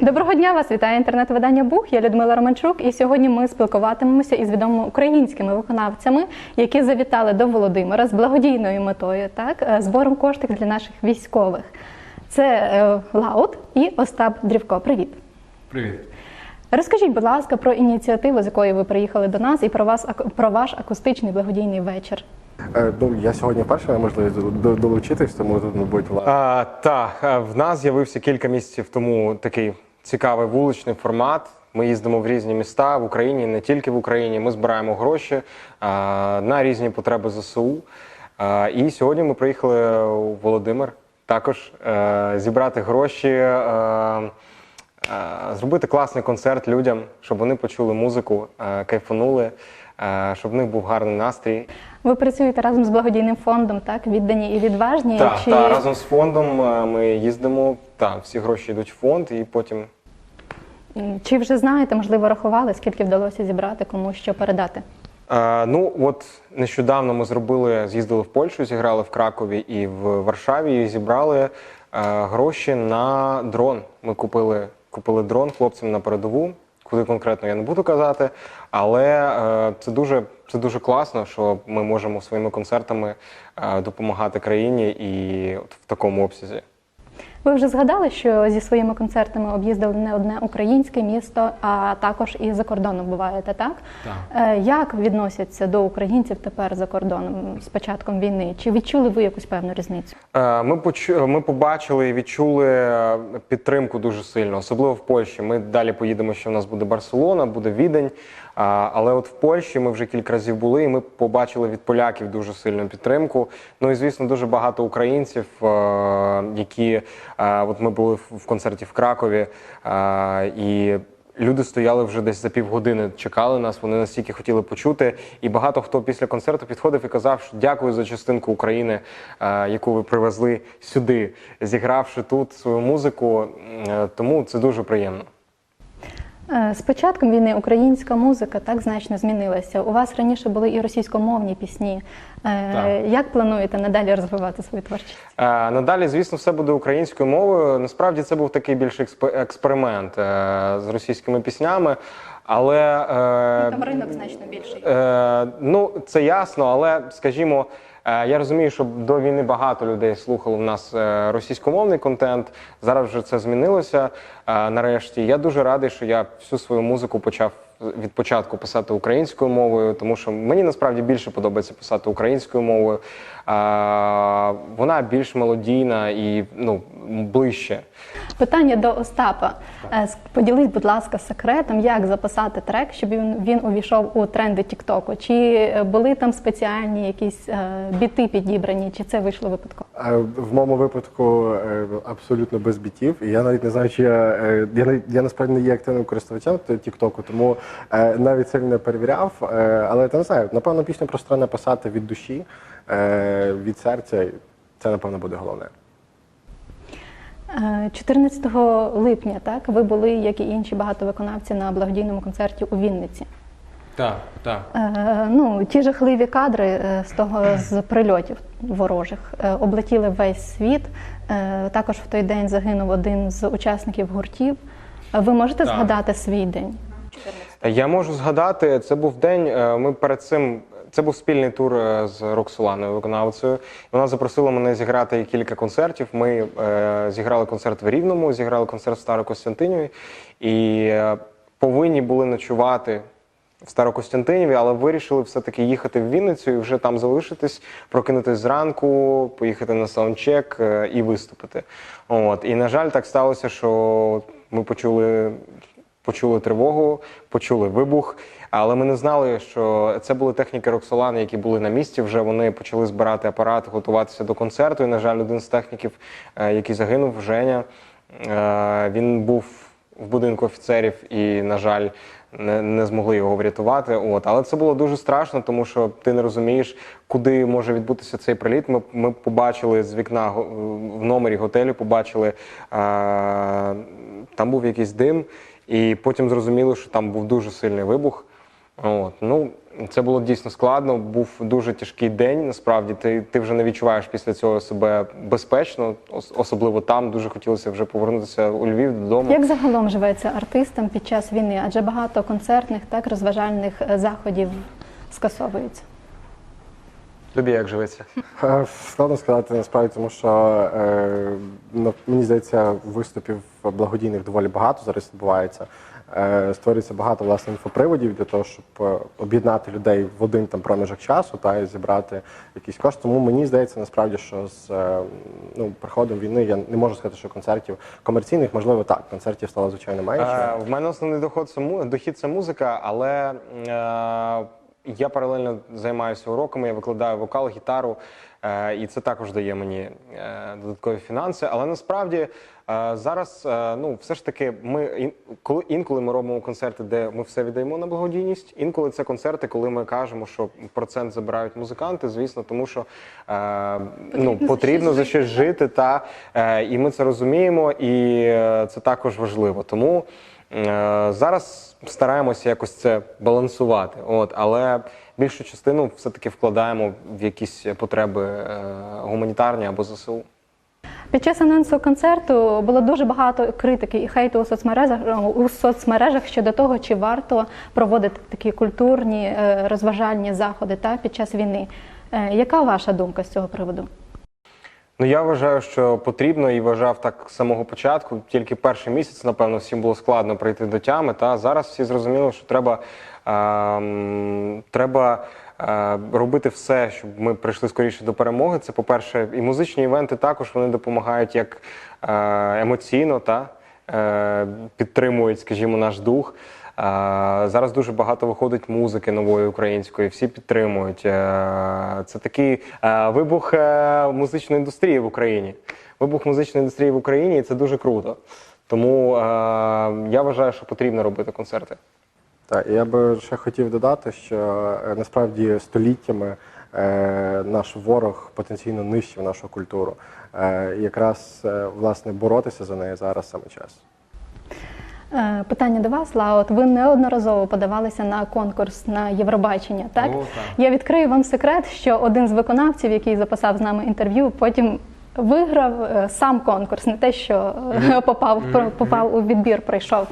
Доброго дня вас вітає інтернет-видання Бух. Я Людмила Романчук, і сьогодні ми спілкуватимемося із відомими українськими виконавцями, які завітали до Володимира з благодійною метою, так е, збором коштів для наших військових. Це е, Лаут і Остап Дрівко. Привіт. Привіт. Розкажіть, будь ласка, про ініціативу, з якої ви приїхали до нас, і про вас про ваш акустичний благодійний вечір. Е, Ну, я сьогодні перший маю можливість до- до- долучитись, тому тут, мабуть, ла- А, так, в нас з'явився кілька місяців тому такий цікавий вуличний формат. Ми їздимо в різні міста в Україні, не тільки в Україні. Ми збираємо гроші а, на різні потреби ЗСУ. А, і сьогодні ми приїхали у Володимир також е, зібрати гроші. е, е, Зробити класний концерт людям, щоб вони почули музику, е, кайфанули, е, щоб в них був гарний настрій. Ви працюєте разом з благодійним фондом, так віддані і відважні. Так, Чи- та, разом з фондом е, ми їздимо. Та, всі гроші йдуть в фонд, і потім Чи вже знаєте, можливо, рахували, скільки вдалося зібрати, кому що передати? Е, ну от нещодавно ми зробили, з'їздили в Польщу, зіграли в Кракові і в Варшаві, і зібрали е, гроші на дрон. Ми купили, купили дрон хлопцям на передову. Куди конкретно я не буду казати, але е, це дуже це дуже класно, що ми можемо своїми концертами е, допомагати країні і в такому обсязі. Ви вже згадали, що зі своїми концертами об'їздили не одне українське місто, а також і за кордоном буваєте, так? Так. Е, Як відносяться до українців тепер за кордоном з початком війни? Чи відчули ви якусь певну різницю? Е, Ми почу... ми побачили і відчули е, підтримку дуже сильно, особливо в Польщі. Ми далі поїдемо, що в нас буде Барселона, буде Відень. Але от в Польщі ми вже кілька разів були, і ми побачили від поляків дуже сильну підтримку. Ну і звісно, дуже багато українців, е, які е, от ми були в- концерті в Кракові, е, і Люди стояли вже десь за півгодини, чекали нас. Вони настільки хотіли почути. І багато хто після концерту підходив і казав, що дякую за частинку України, яку ви привезли сюди, зігравши тут свою музику. Тому це дуже приємно. Е, З початком війни українська музика так значно змінилася. У вас раніше були і російськомовні пісні. Е, Так. Як плануєте надалі розвивати свою творчість? Е, Надалі, звісно, все буде українською мовою. Насправді це був такий більш експ- експеримент з російськими піснями. Але е, Там ринок значно більший. Ну, це ясно, але скажімо, я розумію, що до війни багато людей слухало в нас е, російськомовний контент. Зараз вже це змінилося. е, нарешті я дуже радий, що я всю свою музику почав від початку писати українською мовою, тому що мені насправді більше подобається писати українською мовою. Е, вона більш мелодійна і ну, ближче. Питання до Остапа. Е, с- Поділись, будь ласка, секретом, як записати трек, щоб він, він увійшов у тренди Тіктоку. Чи е, були там спеціальні якісь е, біти підібрані, чи це вийшло випадково? В моєму випадку е, абсолютно без бітів. І я навіть не знаю, чи я, е, я, я насправді не є активним користувачем Тіктоку, тому е, навіть це не перевіряв. Але та не знаю, напевно, пісню просто написати від душі, від серця. Це, напевно, буде головне. Е, 14 липня, так, ви були, як і інші багато виконавці, на благодійному концерті у Вінниці. Так, так. Е, Ну, ті жахливі кадри е, з того з прильотів ворожих е, облетіли весь світ. Е, Також в той день загинув один з учасників гуртів. Ви можете Так. згадати свій день? Я можу згадати, це був день. е, Ми перед цим. Це був спільний тур е, з Роксоланою, виконавцею. Вона запросила мене зіграти кілька концертів. Ми е, зіграли концерт в Рівному, зіграли концерт в Старокостянтинові і е, повинні були ночувати в Старокостянтиніві, але вирішили все-таки їхати в Вінницю і вже там залишитись, прокинутись зранку, поїхати на саундчек е, і виступити. От. І, на жаль, так сталося, що ми почули почули тривогу, почули вибух. Але ми не знали, що це були техніки Роксолани, які були на місці. Вже вони почали збирати апарат, готуватися до концерту. І, на жаль, один з техніків, е, який загинув, Женя, е, він був в будинку офіцерів і, на жаль, не, не змогли його врятувати. От. Але це було дуже страшно, тому що ти не розумієш, куди може відбутися цей приліт. Ми, ми побачили з вікна в номері готелю, побачили, а, там був якийсь дим, і потім зрозуміли, що там був дуже сильний вибух. От, ну, це було дійсно складно. Був дуже тяжкий день. Насправді, ти, ти вже не відчуваєш після цього себе безпечно, особливо там. Дуже хотілося вже повернутися у Львів додому. Як загалом живеться артистам під час війни? Адже багато концертних, так розважальних е, заходів скасовується. Тобі як живеться? Е, Складно сказати насправді, тому що е, мені здається, виступів благодійних доволі багато зараз відбувається. Е, створюється багато власне інфоприводів для того, щоб е, об'єднати людей в один там проміжок часу та і зібрати якісь кошти. Тому мені здається, насправді, що з е, ну, приходом війни я не можу сказати, що концертів комерційних, можливо, так, концертів стало звичайно менше. В мене основний доход це дохід це музика, але я паралельно займаюся уроками, я викладаю вокал, гітару, і це також дає мені е, додаткові фінанси. Але насправді е, зараз, е, ну, все ж таки, ми коли інколи ми робимо концерти, де ми все віддаємо на благодійність. Інколи це концерти, коли ми кажемо, що процент забирають музиканти, звісно, тому що е, ну, потрібно за щось жити, та е, і ми це розуміємо, і е, це також важливо. Тому е, зараз стараємося якось це балансувати. От, але більшу частину все-таки вкладаємо в якісь потреби е, гуманітарні або ЗСУ. Під час анонсу концерту було дуже багато критики і хейту у соцмережах у соцмережах щодо того, чи варто проводити такі культурні е, розважальні заходи та під час війни. Е, Яка ваша думка з цього приводу? Ну я вважаю, що потрібно і вважав так з самого початку. Тільки перший місяць, напевно, всім було складно прийти до тями. Та зараз всі зрозуміли, що треба, треба е, робити все, щоб ми прийшли скоріше до перемоги. Це по-перше, і музичні івенти також вони допомагають як е, емоційно та е, підтримують, скажімо, наш дух. Зараз дуже багато виходить музики нової української, всі підтримують. Це такий вибух музичної індустрії в Україні. Вибух музичної індустрії в Україні, і це дуже круто. Тому я вважаю, що потрібно робити концерти. Так, я би ще хотів додати, що е, насправді століттями е, наш ворог потенційно нищив нашу культуру. Е, і якраз е, власне боротися за неї зараз саме час. Е, Питання до вас, Ла. От ви неодноразово подавалися на конкурс на Євробачення. Так О, так. я відкрию вам секрет, що один з виконавців, який записав з нами інтерв'ю, потім виграв е, сам конкурс, не те, що е, попав попав у відбір, прийшов.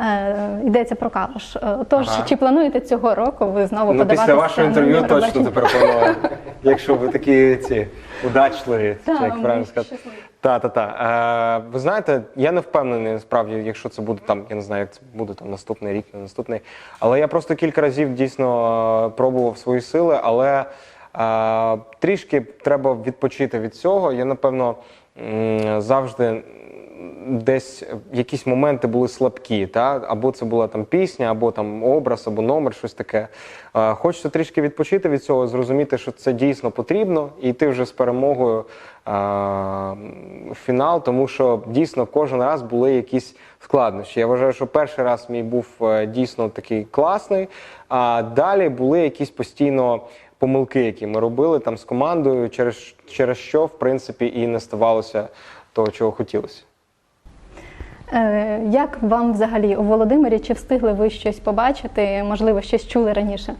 Е, Йдеться про калуш. Е, Тож, Ага. чи плануєте цього року ви знову Ну, подаватися після вашого інтерв'ю точно тепер планую. Якщо ви такі ці удачливі, чи як правильно сказати. Та, та, та. Е, ви знаєте, я не впевнений насправді, якщо це буде там, я не знаю, як це буде там наступний рік, не наступний. Але я просто кілька разів дійсно пробував свої сили, але е, трішки треба відпочити від цього. Я напевно завжди десь якісь моменти були слабкі, та? або це була там пісня, або там образ, або номер, щось таке. Хочеться трішки відпочити від цього, зрозуміти, що це дійсно потрібно, і йти вже з перемогою е, в фінал, тому що дійсно кожен раз були якісь складнощі. Я вважаю, що перший раз мій був е, дійсно такий класний, а далі були якісь постійно. Помилки, які ми робили там з командою, через, через що в принципі і не ставалося того, чого хотілося. Е, Як вам взагалі у Володимирі? Чи встигли ви щось побачити? Можливо, щось чули раніше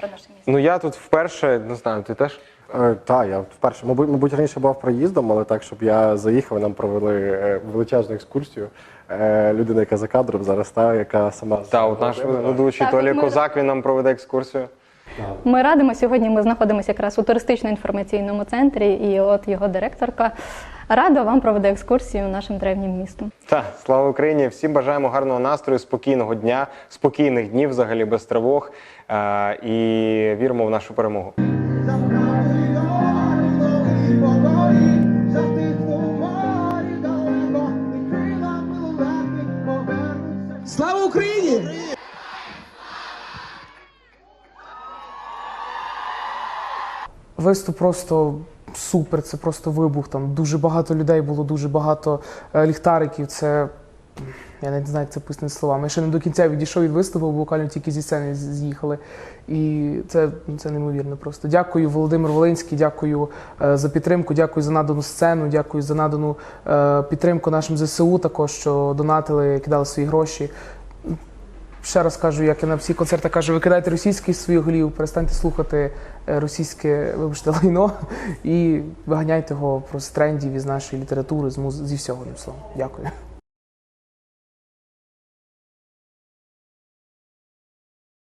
про наше місто? Ну я тут вперше, не знаю, ти теж? Е, так, я вперше, мабуть, мабуть, раніше був проїздом, але так, щоб я заїхав, нам провели е, величезну екскурсію. Е, людина, яка за кадром зараз та, яка сама Та, от наш ведучий Толі ми- Козак, він нам проведе екскурсію. Ми радимо сьогодні. Ми знаходимося якраз у туристично-інформаційному центрі, і от його директорка радо вам проведе екскурсію нашим древнім містом. Так, слава Україні! Всім бажаємо гарного настрою, спокійного дня, спокійних днів, взагалі без тривог. Е, і віримо в нашу перемогу. Слава Україні! Виступ просто супер, це просто вибух. Там дуже багато людей було, дуже багато е, ліхтариків. Це я не знаю, як це пояснити словами. Я ще не до кінця відійшов від виступу, бо буквально тільки зі сцени з'їхали. І це, ну, це неймовірно просто. Дякую, Володимир Волинський, дякую е, за підтримку, дякую за надану сцену, дякую за надану е, підтримку нашим ЗСУ, також що донатили, кидали свої гроші. Ще раз кажу, як я на всіх концертах кажу, викидайте російський з своїх голів, перестаньте слухати е, російське, вибачте, лайно і виганяйте його просто з трендів із нашої літератури, з муз... зі всього словом. Дякую.